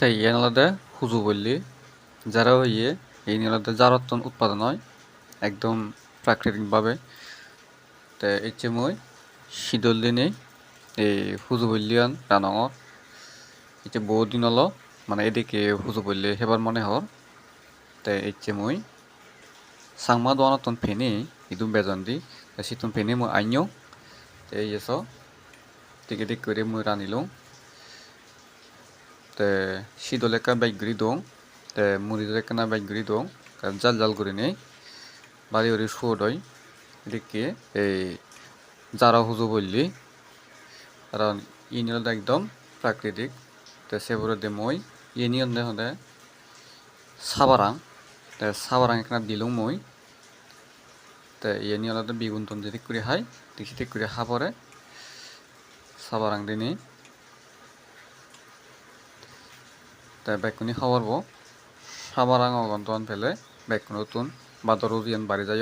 তাই ইয়ান আলাদা হুজু বললি। যারা ইয়ে এই নিয়ে আলাদা জারত্তন উৎপাদন হয়, একদম প্রাকৃতিকভাবে। তো ইচ্ছে মই শীতল দিনে এই হুজু বললিয়ান রানঙর ইচ্ছে বহু দিন হলো মানে এদিকে হুজু বললি হেবার মনে হর তো ইচ্ছে মই সাংমা দোয়ানতন ফেনে ইদুম বেজন দি সিতুন ফেনে মই আইনও। তো এই এসো টিকে টিক করে মই রানিলং te sidol ekka beg guri dong, te muridor ekkana beg guri dong karon jal jal gurinei bari uri suodoi এদিকে এই যারা হুজু বললি কারণ ইউনিয়ন একদম প্রাকৃতিক তো সেগুলো দে মই ইউনিয়ন দে হদে সাবারাং তে সাবারাং এখানে দিলুম মই তে ইউনিয়ন বিগুন তন যদি করে হাই ঠিক করে হা পরে সাবারাং দিনে তে বেকুনি খাওয়ারবো। সাবারাং অগন্তন ফেলে বেকুন নতুন বাদর উজিয়ান বাড়ি যায়